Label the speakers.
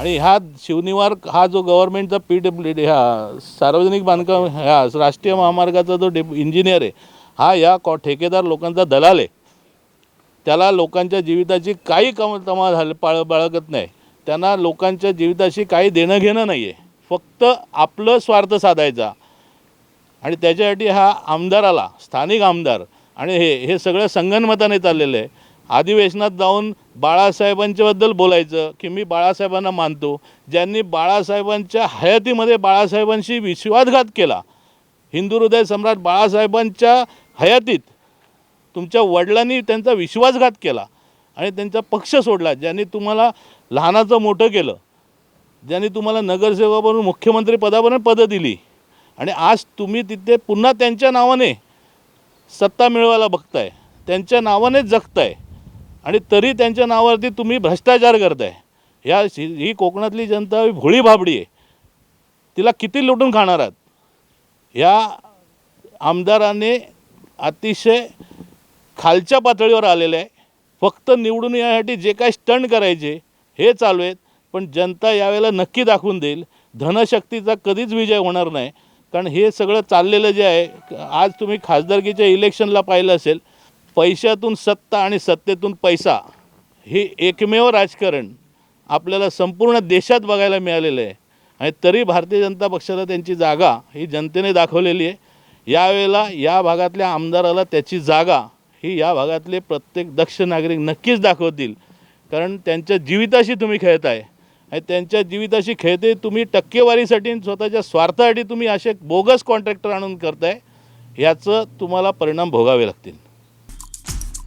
Speaker 1: आणि ह्या शिवनिवार हा जो गव्हर्नमेंटचा पी डब्ल्यू डी हा सार्वजनिक बांधकाम ह्या राष्ट्रीय महामार्गाचा जो डे इंजिनियर आहे हा या कॉ ठेकेदार लोकांचा दलाल आहे. त्याला लोकांच्या जीविताची काही कम तमा झालं पाळ बाळगत नाही. त्यांना लोकांच्या जीविताशी काही देणं घेणं नाही आहे फक्त आपलं स्वार्थ साधायचा. आणि त्याच्यासाठी हा आमदाराला स्थानिक आमदार आणि हे हे सगळं संगनमताने चाललेलं आहे. अधिवेशनात जाऊन बाळासाहेबांच्याबद्दल बोलायचं की मी बाळासाहेबांना मानतो. ज्यांनी बाळासाहेबांच्या हयातीमध्ये बाळासाहेबांशी विश्वासघात केला हिंदू हृदय सम्राट बाळासाहेबांच्या हयातीत तुमच्या वडिलांनी त्यांचा विश्वासघात केला आणि त्यांचा पक्ष सोडला ज्यांनी तुम्हाला लहानाचं मोठं केलं ज्यांनी तुम्हाला नगरसेवक मुख्यमंत्री पदापर्यंत पदं दिली. आणि आज तुम्ही तिथे पुन्हा त्यांच्या नावाने सत्ता मिळवायला बघताय त्यांच्या नावानेच जगताय. आणि तरी त्यांच्या नावावरती तुम्ही भ्रष्टाचार करताय. ह्या ही कोकणातली जनता भोळी भाबडी आहे. तिला किती लुटून खाणार आहात? ह्या आमदाराने अतिशय खालच्या पातळीवर आलेलं आहे. फक्त निवडून येण्यासाठी जे काय स्टंट करायचे हे चालू आहेत. पण जनता यावेळेला नक्की दाखवून देईल. धनशक्तीचा कधीच विजय होणार नाही. कारण हे सगळं चाललेलं जे आहे आज तुम्ही खासदारकीच्या इलेक्शनला पाहिलं असेल पैशातून सत्ता आणि सत्तेतून पैसा हे एकमेव राजकारण आपल्याला संपूर्ण देशात बघायला मिळालेलं आहे. आणि तरी भारतीय जनता पक्षाला त्यांची जागा ही जनतेने दाखवलेली आहे. यावेळेला या भागातल्या आमदाराला त्याची जागा ही या भागातले प्रत्येक दक्ष नागरिक नक्कीच दाखवतील. कारण त्यांच्या जीविताशी तुम्ही खेळताय आणि त्यांच्या जीविताशी खेळते तुम्ही टक्केवारीसाठी स्वतःच्या स्वार्थासाठी तुम्ही असे बोगस कॉन्ट्रॅक्टर आणून करताय. याचं तुम्हाला परिणाम भोगावे लागतील.